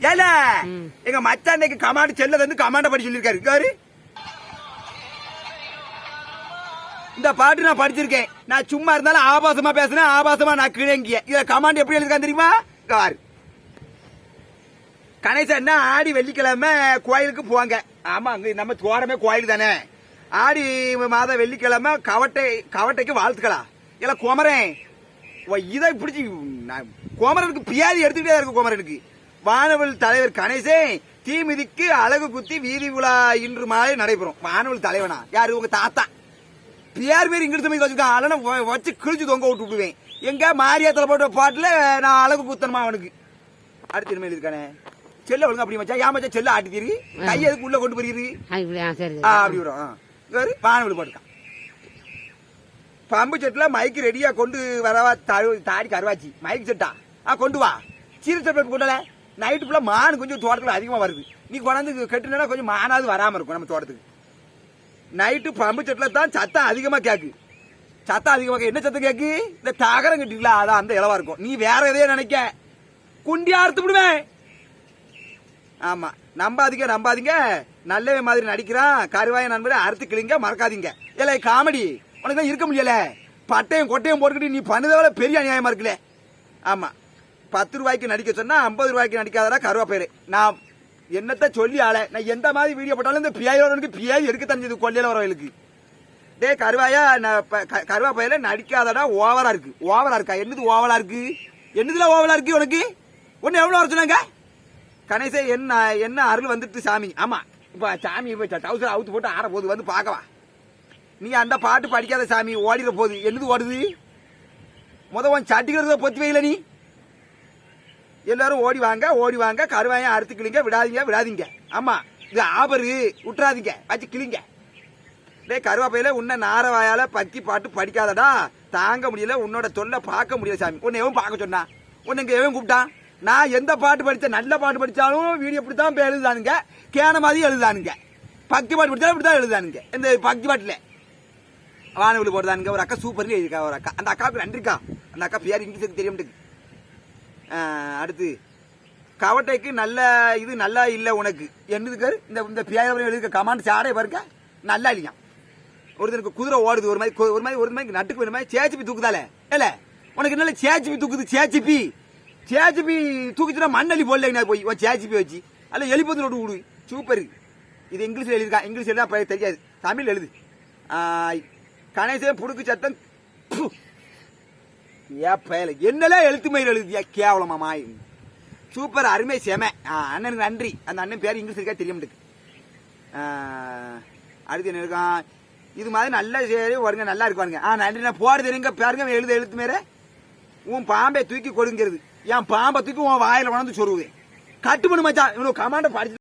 ஏல! எங்க மச்சான் இன்னைக்கு கமாண்ட் செல்ல வந்து கமாண்ட படி சொல்லிருக்காரு இருக்காரு இந்த பாட்டு நான் படிச்சிருக்கேன். நான் சும்மா இருந்தாலும் ஆபாசமா பேசுனேன் ஆபாசமா நான் கிழங்கிய. இதுல கமாண்ட் எப்படி எழுதிருக்கான் தெரியுமா? இங்க பாரு. கணேசன் என்ன ஆடி வெள்ளிக்கிழமை கோயிலுக்கு போவாங்க. ஆமா அங்க நம்ம தோரமே கோயில் தானே. ஆடி மாத வெள்ளிக்கிழமை கவட்டை கவட்டைக்கு வாழ்த்துக்களா? இல்ல குமரன். இதை பிடிச்சி குமரனுக்கு பியாதி எடுத்துக்கிட்டே இருக்கு குமரனுக்கு. வானவல் தலைவர் கணேசன் தீ மிதிக்கு அழகு குத்தி வீதி உலா இன்று மாலை நடைபெறும். வானவல் தலைவனா? யாரு? உங்க தாத்தா. பியார் பேர் இங்கிட்டு சமைக்க வச்சிருக்கான் அதனால வச்சு கிழிச்சு தொங்க விட்டு விடுவேன். எங்க மாரியாத்தல போட்ட பாட்டுல நான் அழகு குத்தணுமா அவனுக்கு? அடுத்து இனிமேல் இருக்கானே செல்ல ஒழுங்கா அப்படி மச்சா ஏன் மச்சா செல்ல ஆட்டி தீரு கை எதுக்கு உள்ள கொண்டு சரி அப்படி வரும் பாரு வானவெளி போட்டுக்கான் பம்பு செட்டுல மைக்கு ரெடியா கொண்டு வரவா தாடி கருவாச்சி மைக் செட்டா ஆ? கொண்டு வா. சீரியல் செட் கொண்டல நைட்டு ஃபுல்லாக மான் கொஞ்சம் தோட்டத்தில் அதிகமாக வருது. நீ கொண்டாந்து கட்டுனா கொஞ்சம் மானாவது வராமல் இருக்கும் நம்ம தோட்டத்துக்கு. நைட்டு பம்பு செட்டில் தான் சத்தம் அதிகமாக கேட்கு சத்தம் அதிகமாக என்ன சத்தம் கேட்கு இந்த தகரம் கட்டிங்களா அதான் அந்த இளவாக இருக்கும். நீ வேற எதையோ நினைக்க. குண்டியா அறுத்து விடுவேன். ஆமாம் நம்பாதீங்க நம்பாதீங்க. நல்லவே மாதிரி நடிக்கிறான் கருவாய நண்பரை அறுத்து கிளிங்க மறக்காதீங்க. இல்லை காமெடி. உனக்கு தான் இருக்க முடியல. பட்டையும் கொட்டையும் போட்டுக்கிட்டு நீ பண்ணதவிட பெரிய அநியாயமாக இருக்குல்ல. ஆமாம் பத்து ரூபாய்க்கு நடிக்க சொன்னா ஐம்பது ரூபாய்க்கு நடிக்காதடா கருவா நான் என்னத்த சொல்லி ஆள? நான் எந்த மாதிரி வீடியோ போட்டாலும் இந்த பியாயோரனுக்கு பியாய் எடுக்க தெரிஞ்சது கொல்லையில வரவங்களுக்கு. டேய் கருவாயா நான் க- கருவா பையில நடிக்காதடா ஓவரா இருக்கு. ஓவரா இருக்கா? என்னது ஓவலா இருக்கு? என்னதுல ஓவலா இருக்கு உனக்கு? ஒன்னு எவ்வளவு வர சொன்னாங்க? கணேசே என்ன என்ன அருள் வந்துட்டு சாமி. ஆமா. இப்ப சாமி இப்ப டவுசர் அவுத்து போட்டு ஆற போகுது. வந்து பார்க்கவா. நீ அந்த பாட்டு படிக்காத சாமி. ஓடிட போகுது. என்னது ஓடுது? முத உன் சட்டிக்கிறத பொத்தி வைக்கல நீ. எல்லாரும் ஓடி வாங்க ஓடி வாங்க கருவாயம் அறுத்து கிளிங்க விடாதீங்க விடாதீங்க. ஆமாம் இது ஆபரு விட்டுறாதீங்க வச்சு கிளிங்க. டேய் கருவாப்பையில் உன்னை நாரவாயால் பக்கி பாட்டு படிக்காதடா. தாங்க முடியல உன்னோட தொல்லை பார்க்க முடியல சாமி. உன்னை எவன் பார்க்க சொன்னான் உன்னை இங்கே எவன் கூப்பிட்டான் நான் எந்த பாட்டு படித்தேன் நல்ல பாட்டு படித்தாலும் வீடியோ இப்படி தான் எழுதுதானுங்க. கேன மாதிரி எழுதுதானுங்க. பக்தி பாட்டு படித்தாலும் இப்படி தான் எழுதுதானுங்க. இந்த பக்தி பாட்டில். வானவெளி போடுதானுங்க. ஒரு அக்கா சூப்பர்னு எழுதிருக்கா ஒரு அக்கா. அந்த அக்காவுக்கு நன்றிக்கா. அந்த அக்கா பேர் இங்கிலீஷுக்கு தெரிய மாட்டேங்குது அடுத்து. கவட்டைக்கு நல்ல இது நல்லா இல்லை உனக்கு. என்னதுக்கு இந்த இந்த பியாயிரம் எழுதிக்க கமாண்ட் சாடே பாருக்க நல்லா இல்லையா ஒருத்தனுக்கு குதிரை ஓடுது. ஒரு மாதிரி ஒரு மாதிரி ஒரு மாதிரி நட்டுக்கு ஒரு மாதிரி சேச்சிப்பி தூக்குதாலே. இல்லை உனக்கு என்ன சேச்சிப்பி தூக்குது? சேச்சிப்பி சேச்சிப்பி தூக்கிச்சுனா மண்ணலி போடல போய்? சேச்சிப்பி வச்சு. அல்ல எலிபத்து நோட்டு விடு. சூப்பர். இது இங்கிலீஷில் எழுதிருக்கான் இங்கிலீஷ் எழுதா தெரியாது. தமிழ் எழுது. கணேசன் கணேசே புடுக்கு சத்தம். ஏன் பயல? என்னெல்லாம் எழுத்து மயில் எழுதியா? கேவலமா மாய். சூப்பர் அருமை செம. ஆ, அண்ணனுக்கு நன்றி. அந்த அண்ணன் பேர் இங்கிலீஷ் இருக்கா? தெரிய மாட்டேங்குது அடுத்து என்ன இருக்கான் இது மாதிரி நல்லா சரி வருங்க நல்லா இருக்குவாருங்க ஆ நன்றி. நான் போட தெரியுங்க பாருங்க எழுத எழுத்து மேலே. உன் பாம்பை தூக்கி கொடுங்கிறது. என் பாம்பை தூக்கி உன் வாயில் வளர்ந்து சொருவேன் கட்டு பண்ணு மச்சான். இவனுக்கு கமாண்ட படிச்சு